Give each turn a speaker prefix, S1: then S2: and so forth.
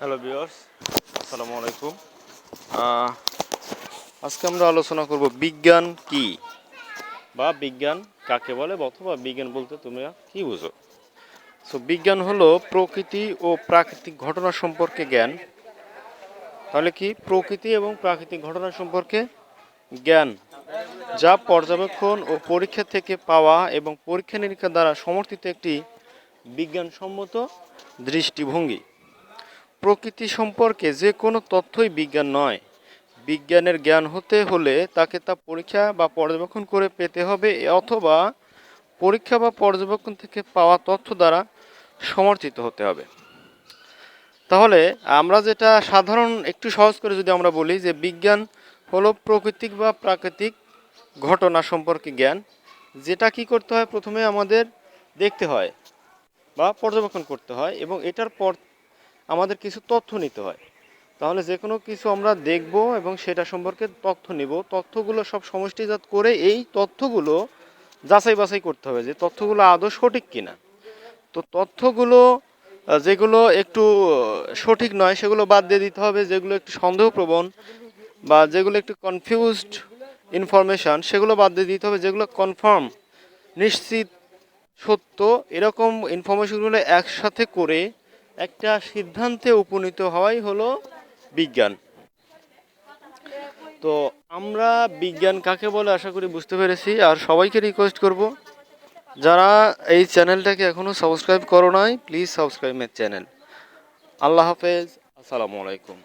S1: Hello বিয়র্স আসসালামু আলাইকুম আজকে আমরা আলোচনা করব বিজ্ঞান কি? বা বিজ্ঞান কাকে বলে বা অথবা বিজ্ঞান বলতে তোমরা কি বুঝো? সো বিজ্ঞান হলো প্রকৃতি ও প্রাকৃতিক ঘটনা সম্পর্কে জ্ঞান। তাহলে কি প্রকৃতি এবং প্রাকৃতিক ঘটনা সম্পর্কে জ্ঞান? যা পর্যবেক্ষণ ও পরীক্ষা থেকে পাওয়া এবং পরীক্ষা নিরীক্ষা দ্বারা সমর্থিত একটি বিজ্ঞানসম্মত দৃষ্টিভঙ্গি। প্রকৃতি সম্পর্কে যে কোনো তথ্যই বিজ্ঞান নয়। বিজ্ঞানের জ্ঞান হতে হলে তাকে তা পরীক্ষা বা পর্যবেক্ষণ করে পেতে হবে অথবা পরীক্ষা বা পর্যবেক্ষণ থেকে পাওয়া তথ্য দ্বারা সমর্থিত হতে হবে। তাহলে আমরা যেটা সাধারণ একটু সহজ করে যদি আমরা বলি যে বিজ্ঞান হলো প্রকৃতিক বা প্রাকৃতিক ঘটনা সম্পর্কে জ্ঞান, যেটা কি করতে হয়? প্রথমে আমাদের দেখতে হয় বা পর্যবেক্ষণ করতে হয় এবং এটার পর আমাদের কিছু তথ্য নিতে হয়। তাহলে যে কোনো কিছু আমরা দেখব এবং সেটা সম্পর্কে তথ্য নিব। তথ্যগুলো সব সমষ্টিজাত করে এই তথ্যগুলো যাচাই বাছাই করতে হবে যে তথ্যগুলো আদৌ সঠিক কিনা। তো তথ্যগুলো যেগুলো একটু সঠিক নয়, সেগুলো বাদ দিয়ে দিতে হবে। যেগুলো একটু সন্দেহপ্রবণ বা যেগুলো একটু কনফিউজড ইনফরমেশান সেগুলো বাদ দিয়ে দিতে হবে। যেগুলো কনফার্ম নিশ্চিত, সত্য, এরকম ইনফরমেশনগুলো একসাথে করে একটা সিদ্ধান্তে উপনীত হওয়াই হলো বিজ্ঞান। তো আমরা বিজ্ঞান কাকে বলে আশা করি বুঝতে পেরেছি, আর সবাইকে রিকোয়েস্ট করব, যারা এই চ্যানেলটাকে এখনও সাবস্ক্রাইব করো নাই প্লিজ সাবস্ক্রাইব মাই চ্যানেল আল্লাহ হাফেজ, আসসালামু আলাইকুম।